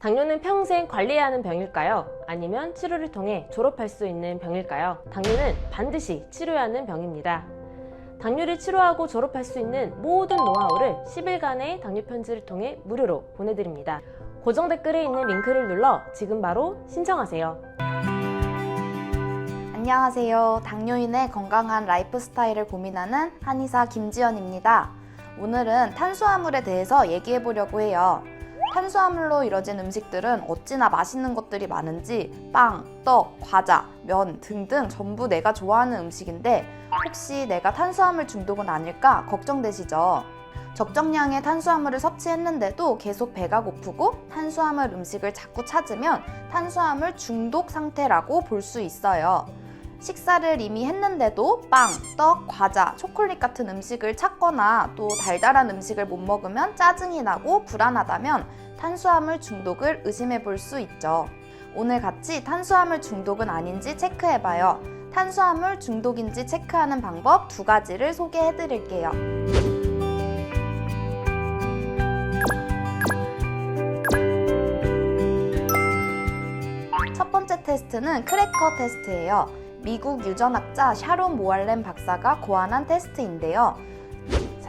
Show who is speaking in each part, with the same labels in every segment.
Speaker 1: 당뇨는 평생 관리해야 하는 병일까요? 아니면 치료를 통해 졸업할 수 있는 병일까요? 당뇨는 반드시 치료해야 하는 병입니다. 당뇨를 치료하고 졸업할 수 있는 모든 노하우를 10일간의 당뇨 편지를 통해 무료로 보내드립니다. 고정 댓글에 있는 링크를 눌러 지금 바로 신청하세요.
Speaker 2: 안녕하세요. 당뇨인의 건강한 라이프 스타일을 고민하는 한의사 김지연입니다. 오늘은 탄수화물에 대해서 얘기해 보려고 해요. 탄수화물로 이뤄진 음식들은 어찌나 맛있는 것들이 많은지 빵, 떡, 과자, 면 등등 전부 내가 좋아하는 음식인데 혹시 내가 탄수화물 중독은 아닐까 걱정되시죠? 적정량의 탄수화물을 섭취했는데도 계속 배가 고프고 탄수화물 음식을 자꾸 찾으면 탄수화물 중독 상태라고 볼 수 있어요. 식사를 이미 했는데도 빵, 떡, 과자, 초콜릿 같은 음식을 찾거나 또 달달한 음식을 못 먹으면 짜증이 나고 불안하다면 탄수화물 중독을 의심해 볼 수 있죠. 오늘 같이 탄수화물 중독은 아닌지 체크해 봐요. 탄수화물 중독인지 체크하는 방법 두 가지를 소개해 드릴게요. 첫 번째 테스트는 크래커 테스트예요. 미국 유전학자 샤론 모알렘 박사가 고안한 테스트인데요.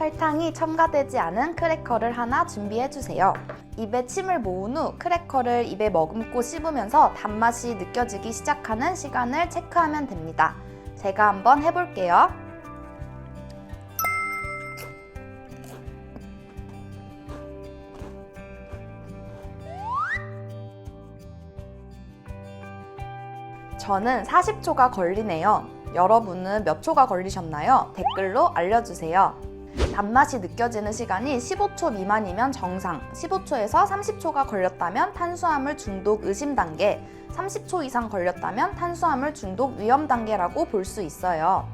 Speaker 2: 설탕이 첨가되지 않은 크래커를 하나 준비해 주세요. 입에 침을 모은 후 크래커를 입에 머금고 씹으면서 단맛이 느껴지기 시작하는 시간을 체크하면 됩니다. 제가 한번 해볼게요. 저는 40초가 걸리네요. 여러분은 몇 초가 걸리셨나요? 댓글로 알려주세요. 단맛이 느껴지는 시간이 15초 미만이면 정상, 15초에서 30초가 걸렸다면 탄수화물 중독 의심 단계, 30초 이상 걸렸다면 탄수화물 중독 위험 단계라고 볼 수 있어요.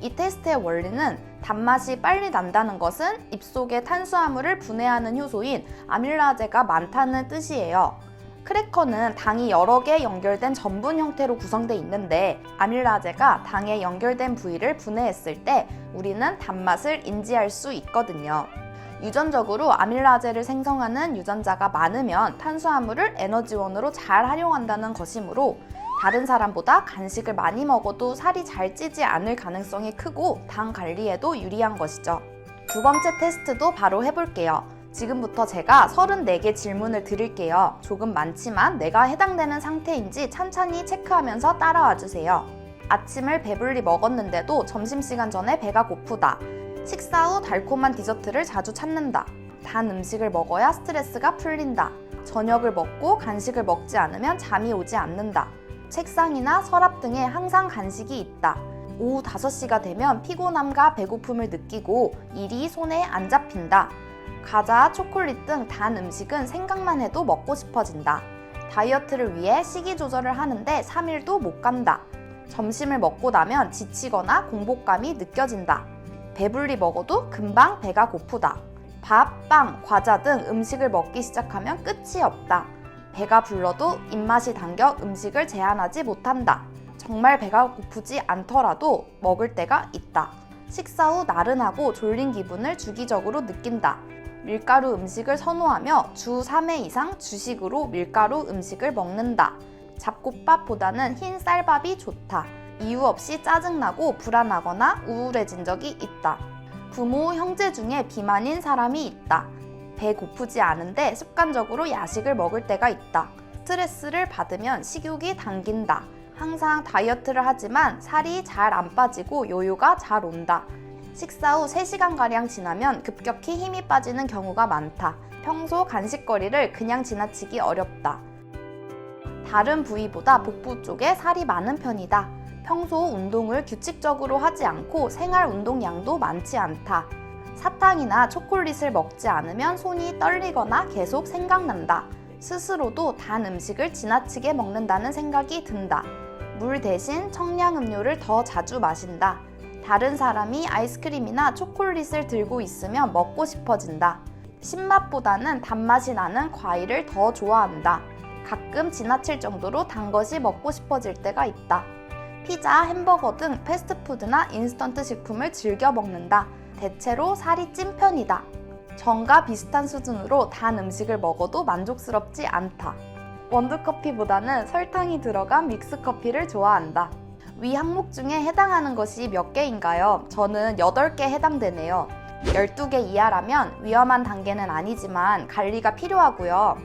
Speaker 2: 이 테스트의 원리는 단맛이 빨리 난다는 것은 입속에 탄수화물을 분해하는 효소인 아밀라제가 많다는 뜻이에요. 크래커는 당이 여러 개 연결된 전분 형태로 구성되어 있는데 아밀라제가 당에 연결된 부위를 분해했을 때 우리는 단맛을 인지할 수 있거든요. 유전적으로 아밀라제를 생성하는 유전자가 많으면 탄수화물을 에너지원으로 잘 활용한다는 것이므로 다른 사람보다 간식을 많이 먹어도 살이 잘 찌지 않을 가능성이 크고 당 관리에도 유리한 것이죠. 두 번째 테스트도 바로 해볼게요. 지금부터 제가 34개 질문을 드릴게요. 조금 많지만 내가 해당되는 상태인지 천천히 체크하면서 따라와 주세요. 아침을 배불리 먹었는데도 점심시간 전에 배가 고프다. 식사 후 달콤한 디저트를 자주 찾는다. 단 음식을 먹어야 스트레스가 풀린다. 저녁을 먹고 간식을 먹지 않으면 잠이 오지 않는다. 책상이나 서랍 등에 항상 간식이 있다. 오후 5시가 되면 피곤함과 배고픔을 느끼고 일이 손에 안 잡힌다. 과자, 초콜릿 등 단 음식은 생각만 해도 먹고 싶어진다. 다이어트를 위해 식이 조절을 하는데 3일도 못 간다. 점심을 먹고 나면 지치거나 공복감이 느껴진다. 배불리 먹어도 금방 배가 고프다. 밥, 빵, 과자 등 음식을 먹기 시작하면 끝이 없다. 배가 불러도 입맛이 당겨 음식을 제한하지 못한다. 정말 배가 고프지 않더라도 먹을 때가 있다. 식사 후 나른하고 졸린 기분을 주기적으로 느낀다. 밀가루 음식을 선호하며 주 3회 이상 주식으로 밀가루 음식을 먹는다. 잡곡밥보다는 흰 쌀밥이 좋다. 이유 없이 짜증나고 불안하거나 우울해진 적이 있다. 부모, 형제 중에 비만인 사람이 있다. 배 고프지 않은데 습관적으로 야식을 먹을 때가 있다. 스트레스를 받으면 식욕이 당긴다. 항상 다이어트를 하지만 살이 잘 안 빠지고 요요가 잘 온다. 식사 후 3시간가량 지나면 급격히 힘이 빠지는 경우가 많다. 평소 간식거리를 그냥 지나치기 어렵다. 다른 부위보다 복부 쪽에 살이 많은 편이다. 평소 운동을 규칙적으로 하지 않고 생활 운동량도 많지 않다. 사탕이나 초콜릿을 먹지 않으면 손이 떨리거나 계속 생각난다. 스스로도 단 음식을 지나치게 먹는다는 생각이 든다. 물 대신 청량 음료를 더 자주 마신다. 다른 사람이 아이스크림이나 초콜릿을 들고 있으면 먹고 싶어진다. 신맛보다는 단맛이 나는 과일을 더 좋아한다. 가끔 지나칠 정도로 단 것이 먹고 싶어질 때가 있다. 피자, 햄버거 등 패스트푸드나 인스턴트 식품을 즐겨 먹는다. 대체로 살이 찐 편이다. 전과 비슷한 수준으로 단 음식을 먹어도 만족스럽지 않다. 원두커피보다는 설탕이 들어간 믹스커피를 좋아한다. 위 항목 중에 해당하는 것이 몇 개인가요? 저는 8개 해당되네요. 12개 이하라면 위험한 단계는 아니지만 관리가 필요하고요.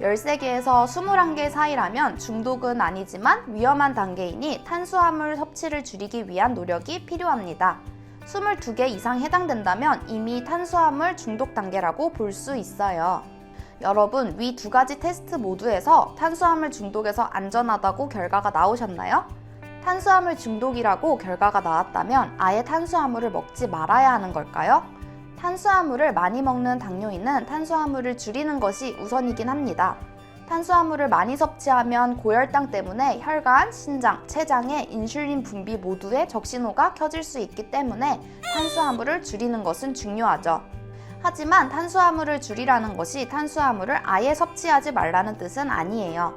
Speaker 2: 13개에서 21개 사이라면 중독은 아니지만 위험한 단계이니 탄수화물 섭취를 줄이기 위한 노력이 필요합니다. 22개 이상 해당된다면 이미 탄수화물 중독 단계라고 볼 수 있어요. 여러분, 위 두 가지 테스트 모두에서 탄수화물 중독에서 안전하다고 결과가 나오셨나요? 탄수화물 중독이라고 결과가 나왔다면 아예 탄수화물을 먹지 말아야 하는 걸까요? 탄수화물을 많이 먹는 당뇨인은 탄수화물을 줄이는 것이 우선이긴 합니다. 탄수화물을 많이 섭취하면 고혈당 때문에 혈관, 신장, 췌장의 인슐린 분비 모두에 적신호가 켜질 수 있기 때문에 탄수화물을 줄이는 것은 중요하죠. 하지만 탄수화물을 줄이라는 것이 탄수화물을 아예 섭취하지 말라는 뜻은 아니에요.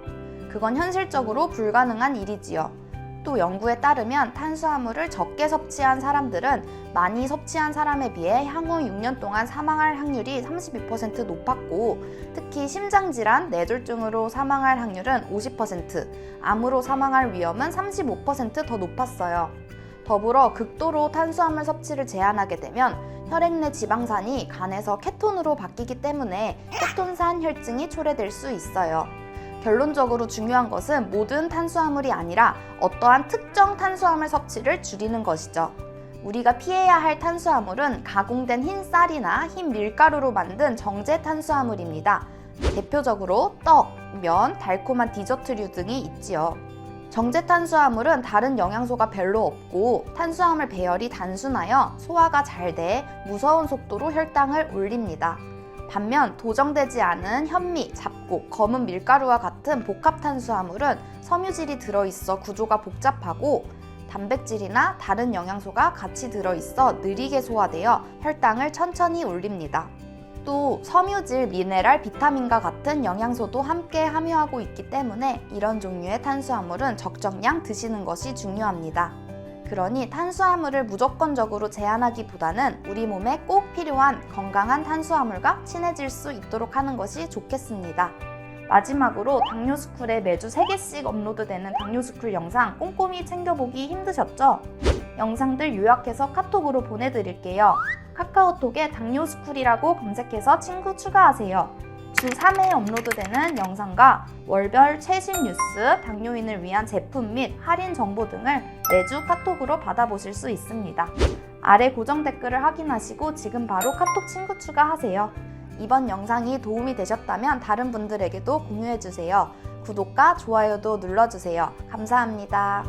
Speaker 2: 그건 현실적으로 불가능한 일이지요. 또 연구에 따르면 탄수화물을 적게 섭취한 사람들은 많이 섭취한 사람에 비해 향후 6년 동안 사망할 확률이 32% 높았고 특히 심장질환, 뇌졸중으로 사망할 확률은 50%, 암으로 사망할 위험은 35%더 높았어요. 더불어 극도로 탄수화물 섭취를 제한하게 되면 혈액 내 지방산이 간에서 케톤으로 바뀌기 때문에 케톤산 혈증이 초래될 수 있어요. 결론적으로 중요한 것은 모든 탄수화물이 아니라 어떠한 특정 탄수화물 섭취를 줄이는 것이죠. 우리가 피해야 할 탄수화물은 가공된 흰 쌀이나 흰 밀가루로 만든 정제 탄수화물입니다. 대표적으로 떡, 면, 달콤한 디저트류 등이 있지요. 정제 탄수화물은 다른 영양소가 별로 없고 탄수화물 배열이 단순하여 소화가 잘 돼 무서운 속도로 혈당을 올립니다. 반면 도정되지 않은 현미, 잡곡, 검은 밀가루와 같은 복합 탄수화물은 섬유질이 들어있어 구조가 복잡하고 단백질이나 다른 영양소가 같이 들어있어 느리게 소화되어 혈당을 천천히 올립니다. 또 섬유질, 미네랄, 비타민과 같은 영양소도 함께 함유하고 있기 때문에 이런 종류의 탄수화물은 적정량 드시는 것이 중요합니다. 그러니 탄수화물을 무조건적으로 제한하기보다는 우리 몸에 꼭 필요한 건강한 탄수화물과 친해질 수 있도록 하는 것이 좋겠습니다. 마지막으로 당뇨스쿨에 매주 3개씩 업로드되는 당뇨스쿨 영상 꼼꼼히 챙겨보기 힘드셨죠? 영상들 요약해서 카톡으로 보내드릴게요. 카카오톡에 당뇨스쿨이라고 검색해서 친구 추가하세요. 주 3회 업로드되는 영상과 월별 최신 뉴스, 당뇨인을 위한 제품 및 할인 정보 등을 매주 카톡으로 받아보실 수 있습니다. 아래 고정 댓글을 확인하시고 지금 바로 카톡 친구 추가하세요. 이번 영상이 도움이 되셨다면 다른 분들에게도 공유해주세요. 구독과 좋아요도 눌러주세요. 감사합니다.